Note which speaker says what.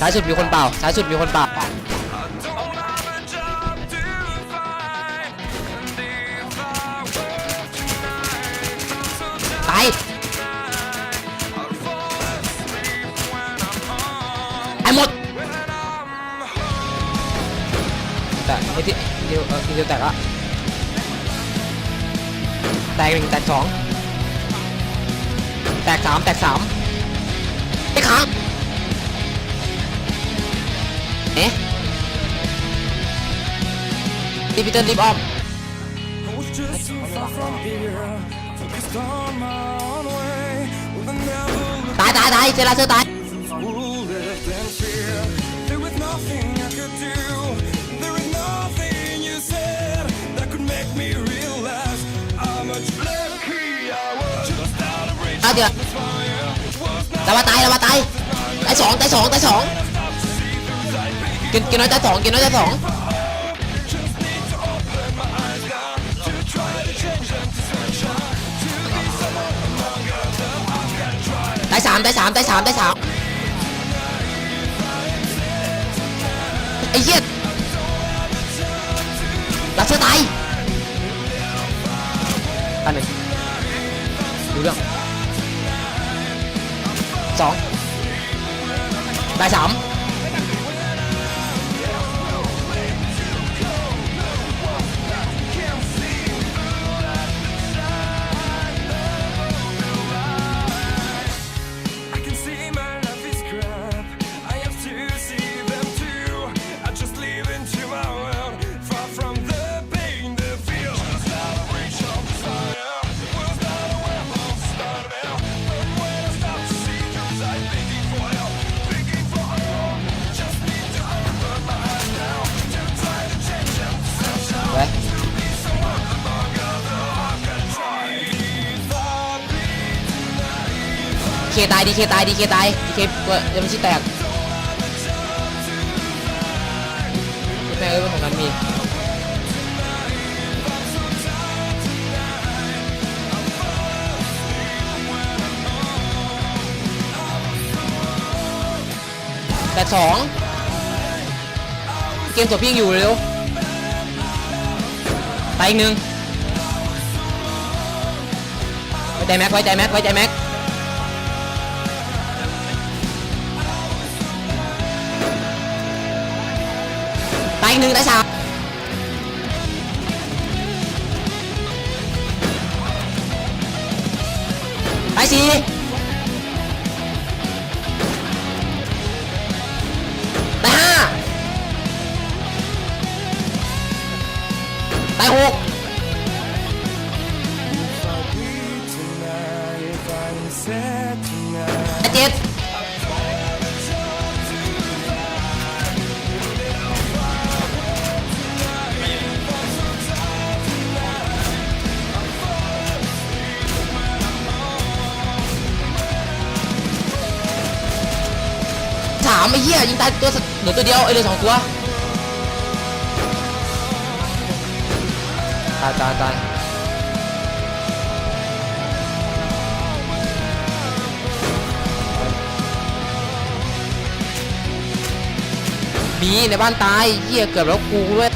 Speaker 1: ซ้ายสุดมีคนเปล่าซ้ายสุดมีคนเปล่า
Speaker 2: I don't have a job to find. And if I work tonight, not so
Speaker 1: ตาย
Speaker 2: I'll fall asleep when I'm home.
Speaker 1: ตายหมด
Speaker 2: When I'm
Speaker 1: แต่ไอ้ที่เดียวเออเดียวแตกละแตกหนึ่งแตกสอง แตกสามแตกสามไอ้ค้าเอ๊ะรีบพีเตอร์ดิบออมตายตายตายเจลาเซอร์ตาย ตายเดียวาว่าตายตาว่าตายตายสองตายสองตายสองกินกินน้อยตายสองกินน้อยตายสองตายสามตายสามตายสามตายสามไอ้เหี้ย สองตายสาม เคตายดีเคตายดีเคตายดีเคตัวยังไม่ใช่แตกแม่เอ้ยมันของนั้นมีแตกสองเกมตัวพี่ยังอยู่เร็วตายอีกหนึ่งไว้ใจแม็กไว้ใจแม็กไว้ใจแม็ก อีหนึ่งตาชาไปสีไปห้าไปหกไปเจ็ดามไอ้เหี้ยยิงตายตัวเหลือตัวเดียวไอ้เหลือสองตัวตายตายตายมีในบ้านตายเหี้ยเกือบแล้วกูด้วย